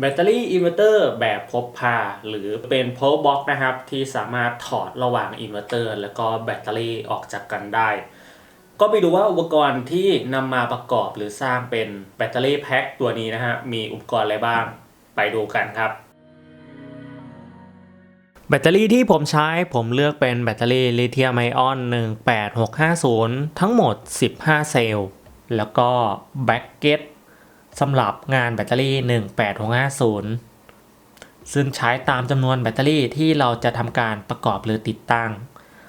แบตเตอรี่อินเวอร์เตอร์แบบพกพา หรือเป็น power box นะครับ ที่สามารถถอดระหว่างอินเวอร์เตอร์แล้วก็แบตเตอรี่ออกจากกันได้ ก็ไปดูว่าอุปกรณ์ที่นำมาประกอบหรือสร้างเป็นแบตเตอรี่แพ็คตัวนี้นะฮะมีอุปกรณ์อะไรบ้างไปดูกันครับแบตเตอรี่ที่ผมใช้ผมเลือกเป็นแบตเตอรี่ลิเธียมไอออน 18650 ทั้งหมด 15 เซลล์ แล้วก็แบ็กเก็ต สำหรับงานแบตเตอรี่ 18650 ซึ่งใช้ตามจำนวนแบตเตอรี่ที่เราจะทำการประกอบหรือติดตั้ง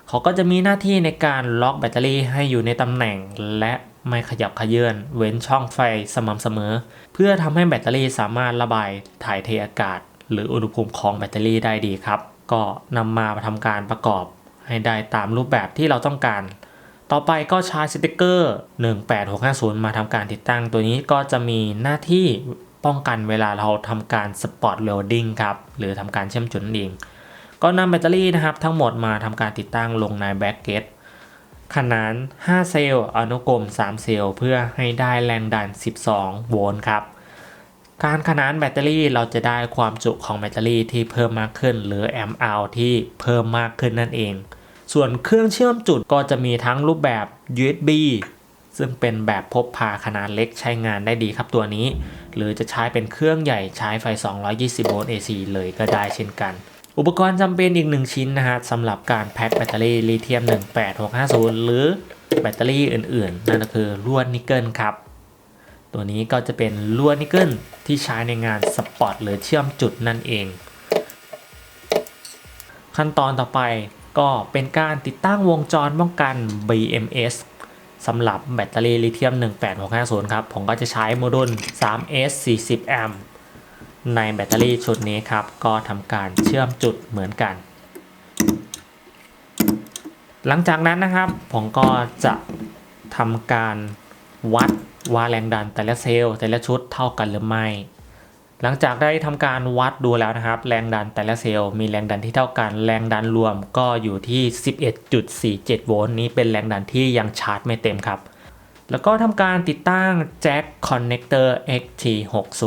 เขาก็จะมีหน้าที่ในการล็อกแบตเตอรี่ให้อยู่ในตำแหน่ง และไม่ขยับขยื่อนเว้นช่องไฟสม่ำเสมอ เพื่อทำให้แบตเตอรี่สามารถระบายถ่ายเทอากาศ หรืออุณหภูมิของแบตเตอรี่ได้ดีครับ ก็นำมาทำการประกอบให้ได้ตามรูปแบบที่เราต้องการ ต่อไปก็ใช้สติกเกอร์ 18650 มาทำการติดตั้งตัวนี้ก็จะมีหน้าที่ป้องกันเวลาเราทำการสปอตโหลดดิ้งครับ หรือทำการเชื่อมจุดนั่นเองก็นำแบตเตอรี่นะครับ ทั้งหมดมาทำการติดตั้งลงในแบ็กเก็ตขนาด5เซลล์อนุกรม 3 เซลล์ เพื่อให้ได้แรงดัน 12 โวลต์ครับ การขนานแบตเตอรี่เราจะได้ความจุของแบตเตอรี่ที่เพิ่มมากขึ้น หรือแอมป์เอาที่เพิ่มมากขึ้นนั่นเอง ส่วนเครื่องเชื่อมจุดก็จะมีทั้งรูปแบบ USB ซึ่งเป็นแบบพกพาขนาดเล็กใช้งานได้ดีครับตัวนี้ หรือจะใช้เป็นเครื่องใหญ่ใช้ไฟ 220 โวลต์ AC เลยก็ได้เช่นกัน อุปกรณ์จำเป็นอีกหนึ่งชิ้นนะฮะสำหรับการแพ็คแบตเตอรี่ลิเธียม 18650 หรือแบตเตอรี่อื่นๆ นั่นก็คือลวดนิกเกิลครับ ตัวนี้ก็จะเป็นลวดนิกเกิลที่ใช้ในงานสปอตหรือเชื่อมจุดนั่นเอง ขั้นตอนต่อไป ก็เป็นการติดตั้งวงจรป้องกัน BMS สำหรับแบตเตอรี่ลิเธียม 18650 ครับ ผมก็จะใช้โมดูล 3S 40แอมป์ในแบตเตอรี่ชุดนี้ครับ ก็ทำการเชื่อมจุดเหมือนกัน หลังจากนั้นนะครับ ผมก็จะทำการวัดว่าแรงดันแต่ละเซลล์แต่ละชุดเท่ากันหรือไม่ หลังจากได้ทำการวัดดูแล้วนะครับ แรงดันแต่ละเซลล์มีแรงดันที่เท่ากัน แรงดันรวมก็อยู่ที่ 11.47 โวลต์นี้เป็นแรงดันที่ยังชาร์จไม่เต็มครับ แล้วก็ทำการติดตั้งแจ็คคอนเนคเตอร์ XT60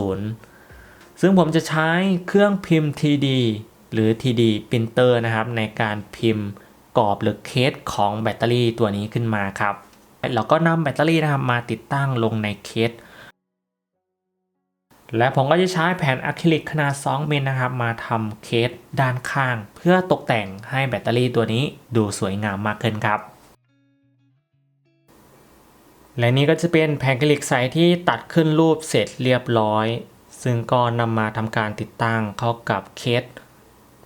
ซึ่งผมจะใช้เครื่องพิมพ์ TD หรือ TD printer นะครับ ในการพิมพ์กรอบหรือเคสของแบตเตอรี่ตัวนี้ขึ้นมาครับ แล้วก็นำแบตเตอรี่นะครับมาติดตั้งลงในเคส และผมก็จะใช้แผ่นอะคริลิกขนาด 2 เมิลนะครับ มาทำเคสด้านข้าง เพื่อตกแต่งให้แบตเตอรี่ตัวนี้ดูสวยงามมากขึ้นครับ และนี่ก็จะเป็นแผ่นอะคริลิกใสที่ตัดขึ้นรูปเสร็จเรียบร้อย ซึ่งก็นำมาทำการติดตั้งเข้ากับเคส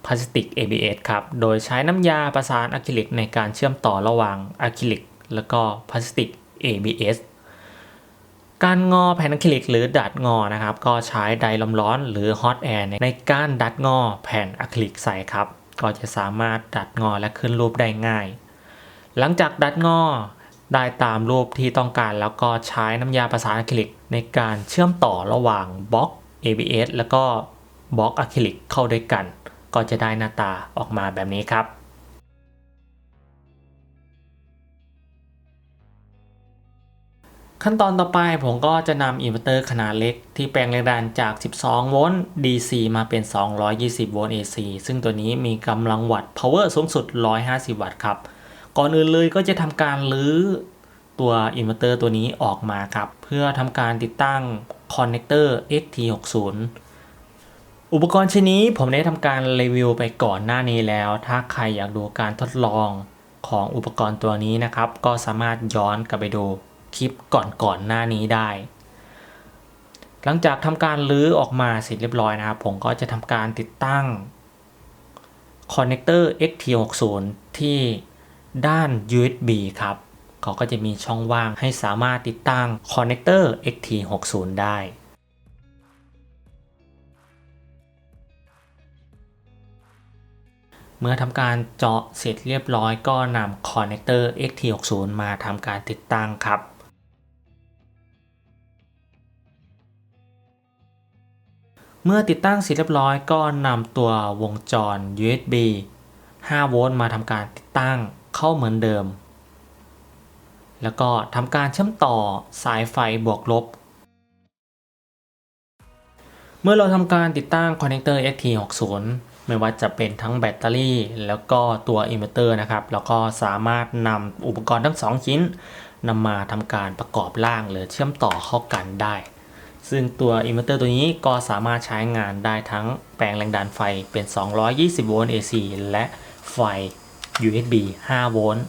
พลาสติก ABS ครับ โดยใช้น้ำยาประสานอะคริลิกในการเชื่อมต่อระหว่างอะคริลิกแล้วก็พลาสติก ABS การงอแผ่นอะคริลิกหรือดัดงอนะครับ ก็ใช้ไดลมร้อนหรือฮอตแอร์ในการดัดงอแผ่นอะคริลิกใส่ครับ ก็จะสามารถดัดงอและขึ้นรูปได้ง่าย หลังจากดัดงอได้ตามรูปที่ต้องการแล้วก็ใช้น้ำยาประสานอะคริลิกในการเชื่อมต่อระหว่างบล็อก ABS แล้วก็บล็อกอะคริลิกเข้าด้วยกัน ก็จะได้หน้าตาออกมาแบบนี้ครับ ขั้นตอนต่อไปผมก็จะนำอินเวอร์เตอร์ขนาดเล็ก ที่แปลงแรงดันจาก 12 โวลต์ DC มาเป็น 220 โวลต์ AC ซึ่งตัวนี้มีกำลังวัตต์ power สูงสุด 150 วัตต์ครับ ก่อนอื่นเลยก็จะทำการลื้อตัวอินเวอร์เตอร์ตัวนี้ออกมาครับ เพื่อทำการติดตั้งคอนเนคเตอร์ XT60 อุปกรณ์ชิ้นนี้ผมได้ทำการรีวิวไปก่อนหน้านี้แล้ว ถ้าใครอยากดูการทดลองของอุปกรณ์ตัวนี้นะครับ ก็สามารถย้อนกลับไปดู คลิปก่อนๆหน้านี้ได้ หลังจากทำการลื้อออกมาเสร็จเรียบร้อยนะครับ ผมก็จะทำการติดตั้งคอนเนคเตอร์ XT60 ที่ด้าน USB ครับเขาก็จะมีช่องว่างให้สามารถติดตั้งคอนเนคเตอร์ XT60 ได้ เมื่อทำการเจาะเสร็จเรียบร้อยก็นำคอนเนคเตอร์ XT60 มาทำการติดตั้งครับ เมื่อติดตั้งเสร็จเรียบร้อยก็นำตัววงจร USB 5 โวลต์มาทำการติดตั้งเข้าเหมือนเดิม แล้วก็ทำการเชื่อมต่อสายไฟบวกลบ เมื่อเราทำการติดตั้งคอนเนคเตอร์ XT60 ไม่ว่าจะเป็นทั้งแบตเตอรี่ แล้วก็ตัวอินเวอร์เตอร์นะครับ แล้วก็สามารถนำอุปกรณ์ทั้ง 2 ชิ้นนำมาทำการประกอบร่างหรือเชื่อมต่อเข้ากันได้ ซึ่งตัวอินเวอร์เตอร์ตัวนี้ก็สามารถใช้งานได้ทั้งแปลงแรงดันไฟเป็น 220 โวลต์ AC และไฟ USB 5 โวลต์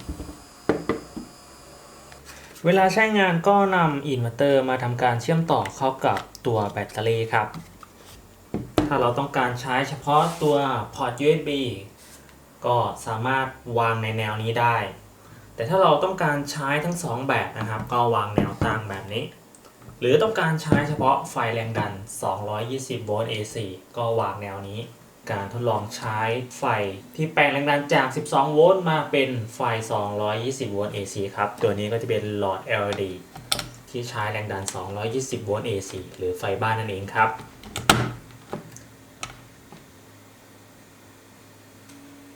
เวลาใช้งานก็นำอินเวอร์เตอร์มาทำการเชื่อมต่อเข้ากับตัวแบตเตอรี่ครับ ถ้าเราต้องการใช้เฉพาะตัวพอร์ต USB ก็สามารถวางในแนวนี้ได้ แต่ถ้าเราต้องการใช้ทั้ง 2 แบบนะครับ ก็วางแนวตั้งแบบนี้ หรือต้องการใช้เฉพาะไฟแรงดัน 220 โวลต์ AC ก็วางแนวนี้ การทดลองใช้ไฟที่แปลงแรงดันจาก 12 โวลต์มาเป็นไฟ 220 โวลต์ AC ครับ ตัวนี้ก็จะเป็นหลอด LED ที่ใช้แรงดัน 220 โวลต์ AC หรือไฟบ้านนั่นเองครับ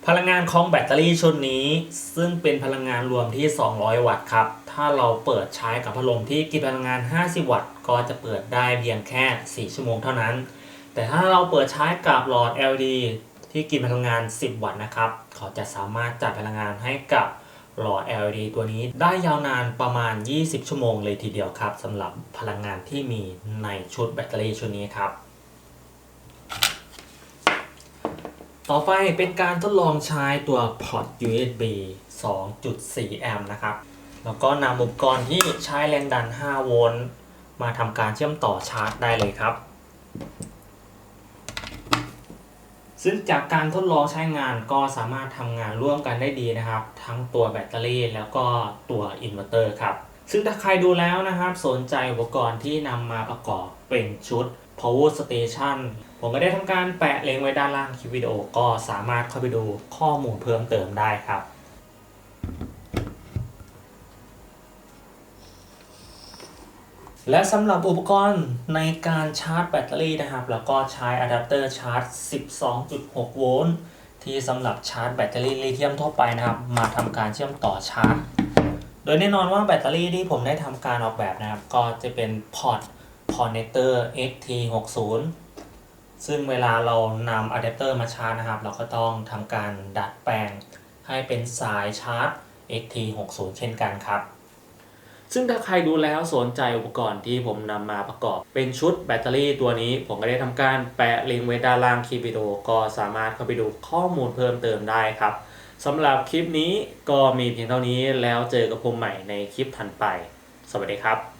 พลังงานของแบตเตอรี่ชุดนี้ ซึ่งเป็นพลังงานรวมที่ 200 วัตต์ครับ ถ้าเราเปิดใช้กับพัดลมที่กินพลังงาน 50 วัตต์ ก็จะเปิดได้เพียงแค่ 4 ชั่วโมงเท่านั้น แต่ถ้าเราเปิดใช้กับหลอด LED ที่กินพลังงาน 10 วัตต์นะครับ เขาจะสามารถจัดพลังงานให้กับหลอด LED ตัวนี้ได้ยาวนานประมาณ 20 ชั่วโมงเลยทีเดียวครับสำหรับพลังงานที่มีในชุดแบตเตอรี่ชุดนี้ครับ ต่อไปเป็นการทดลองใช้ตัวพอร์ต USB 2.4 แอมป์นะครับ แล้วก็นำอุปกรณ์ที่ใช้แรงดัน 5 โวลต์มาทำการเชื่อมต่อชาร์จได้เลยครับ ซึ่งจากการทดลองใช้งานก็สามารถทำงานร่วมกันได้ดีนะครับ ทั้งตัวแบตเตอรี่แล้วก็ตัวอินเวอร์เตอร์ครับ ซึ่งถ้าใครดูแล้วนะครับสนใจอุปกรณ์ที่นำมาประกอบเป็นชุด power station ผมก็ได้ทำการแปะเลงไว้ด้านล่างคลิปวิดีโอก็สามารถเข้าไปดูข้อมูลเพิ่มเติมได้ครับ และสำหรับอุปกรณ์ในการชาร์จแบตเตอรี่นะครับ แล้วก็ใช้อะแดปเตอร์ชาร์จ 12.6 โวลต์ที่สำหรับชาร์จแบตเตอรี่ลิเธียมทั่วไปนะครับ มาทำการเชื่อมต่อชาร์จ โดยแน่นอนว่าแบตเตอรี่ที่ผมได้ทำการออกแบบนะครับ ก็จะเป็นพอร์ตคอนเนคเตอร์ XT60 ซึ่งเวลาเรานำอะแดปเตอร์มาชาร์จนะครับ เราก็ต้องทำการดัดแปลงให้เป็นสายชาร์จ XT60 เช่นกันครับ ซึ่งถ้าใครดูแล้วสนใจอุปกรณ์ที่ผมนำมาประกอบ เป็นชุดแบตเตอรี่ตัวนี้ ผมก็ได้ทำการแปะลิงก์ไว้ด้านล่างคลิปวิดีโอก็สามารถเข้าไปดูข้อมูลเพิ่มเติมได้ครับสำหรับคลิปนี้ก็มีเพียงเท่านี้แล้วเจอกับผมใหม่ในคลิปถัดไป สวัสดีครับ